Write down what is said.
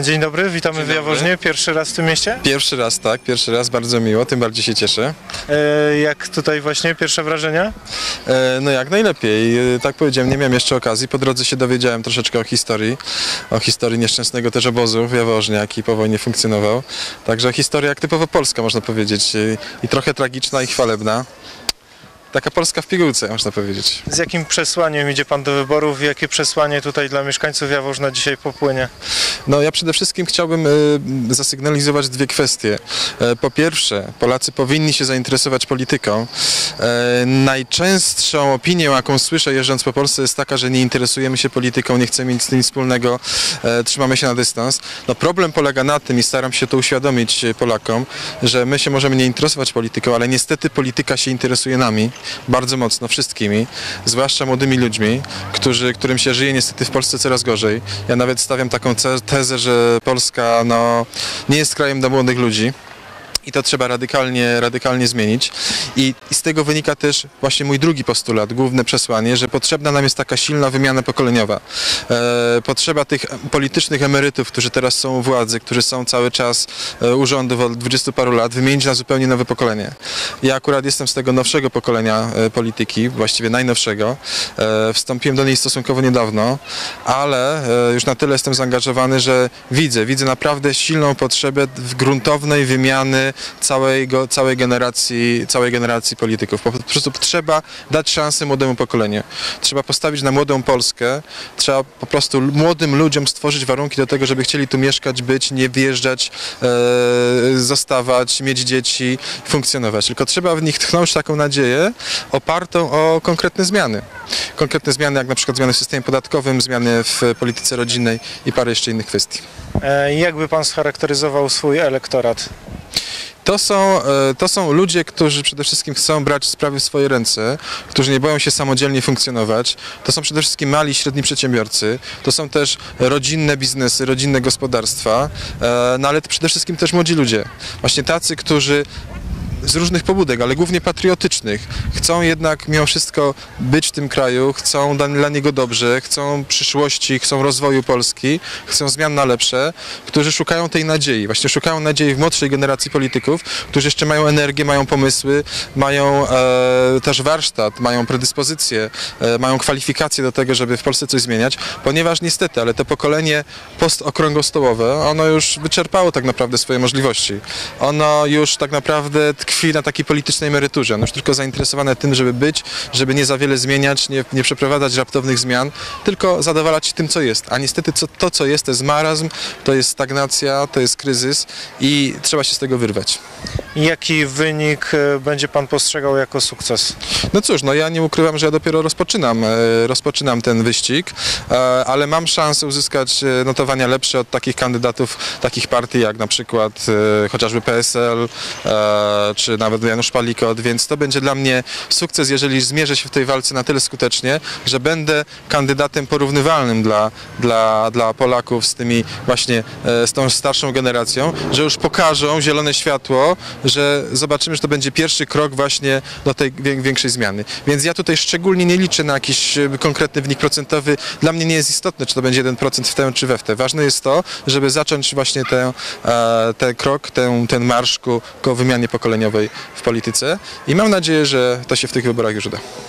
Dzień dobry, witamy Dzień w dobry. Jaworznie. Pierwszy raz w tym mieście. Pierwszy raz, tak, pierwszy raz, bardzo miło, tym bardziej się cieszę. E, jak tutaj właśnie pierwsze wrażenia? E, no jak najlepiej, e, tak powiedziałem, nie miałem jeszcze okazji, po drodze się dowiedziałem troszeczkę o historii, o historii nieszczęsnego też obozu w Jaworznie, jaki po wojnie funkcjonował. Także historia jak typowo polska, można powiedzieć, e, i trochę tragiczna i chwalebna. Taka Polska w pigułce, można powiedzieć. Z jakim przesłaniem idzie Pan do wyborów? Jakie przesłanie tutaj dla mieszkańców Jaworzna dzisiaj popłynie? No ja przede wszystkim chciałbym e, zasygnalizować dwie kwestie. E, Po pierwsze, Polacy powinni się zainteresować polityką. E, Najczęstszą opinią, jaką słyszę jeżdżąc po Polsce jest taka, że nie interesujemy się polityką, nie chcemy mieć z tym nic wspólnego, e, trzymamy się na dystans. No problem polega na tym i staram się to uświadomić Polakom, że my się możemy nie interesować polityką, ale niestety polityka się interesuje nami bardzo mocno, wszystkimi, zwłaszcza młodymi ludźmi, którzy, którym się żyje niestety w Polsce coraz gorzej. Ja nawet stawiam taką tezę, że Polska no, nie jest krajem dla młodych ludzi. I to trzeba radykalnie, radykalnie zmienić. I, I z tego wynika też właśnie mój drugi postulat, główne przesłanie, że potrzebna nam jest taka silna wymiana pokoleniowa. E, potrzeba tych politycznych emerytów, którzy teraz są u władzy, którzy są cały czas e, u rządów od dwudziestu paru lat, wymienić na zupełnie nowe pokolenie. Ja akurat jestem z tego nowszego pokolenia e, polityki, właściwie najnowszego. E, wstąpiłem do niej stosunkowo niedawno, ale e, już na tyle jestem zaangażowany, że widzę, widzę naprawdę silną potrzebę gruntownej wymiany całej, całej, generacji, całej generacji polityków. Po prostu trzeba dać szansę młodemu pokoleniu. Trzeba postawić na młodą Polskę, trzeba po prostu młodym ludziom stworzyć warunki do tego, żeby chcieli tu mieszkać, być, nie wyjeżdżać, e, zostawać, mieć dzieci, funkcjonować. Tylko trzeba w nich tchnąć taką nadzieję opartą o konkretne zmiany. Konkretne zmiany, jak na przykład zmiany w systemie podatkowym, zmiany w polityce rodzinnej i parę jeszcze innych kwestii. E, jak by Pan scharakteryzował swój elektorat? To są, e, to są ludzie, którzy przede wszystkim chcą brać sprawy w swoje ręce, którzy nie boją się samodzielnie funkcjonować. To są przede wszystkim mali i średni przedsiębiorcy. To są też rodzinne biznesy, rodzinne gospodarstwa, e, no ale przede wszystkim też młodzi ludzie. Właśnie tacy, którzy z różnych pobudek, ale głównie patriotycznych. Chcą jednak mimo wszystko być w tym kraju, chcą dla, niego dobrze, chcą przyszłości, chcą rozwoju Polski, chcą zmian na lepsze, którzy szukają tej nadziei. Właśnie szukają nadziei w młodszej generacji polityków, którzy jeszcze mają energię, mają pomysły, mają e, też warsztat, mają predyspozycje, e, mają kwalifikacje do tego, żeby w Polsce coś zmieniać, ponieważ niestety, ale to pokolenie postokrągłostołowe, ono już wyczerpało tak naprawdę swoje możliwości. Ono już tak naprawdę tkwi na takiej politycznej emeryturze. Ono już tylko zainteresowane tym, żeby być, żeby nie za wiele zmieniać, nie, nie przeprowadzać raptownych zmian, tylko zadowalać się tym, co jest. A niestety co, to, co jest, to jest marazm, to jest stagnacja, to jest kryzys i trzeba się z tego wyrwać. Jaki wynik e, będzie Pan postrzegał jako sukces? No cóż, no ja nie ukrywam, że ja dopiero rozpoczynam, e, rozpoczynam ten wyścig, e, ale mam szansę uzyskać notowania lepsze od takich kandydatów, takich partii jak na przykład chociażby PSL, czy nawet Janusz Palikot, więc to będzie dla mnie sukces, jeżeli zmierzę się w tej walce na tyle skutecznie, że będę kandydatem porównywalnym dla, dla, dla Polaków z tymi właśnie, e, z tą starszą generacją, że już pokażą zielone światło, że zobaczymy, że to będzie pierwszy krok właśnie do tej wię- większej zmiany. Więc ja tutaj szczególnie nie liczę na jakiś e, konkretny wynik procentowy. Dla mnie nie jest istotne, czy to będzie 1% w tę, czy we w tę. Ważne jest to, żeby zacząć właśnie e, ten krok, ten, ten marsz ku, ku wymianie pokoleniowej w polityce i mam nadzieję, że to się w tych wyborach już uda.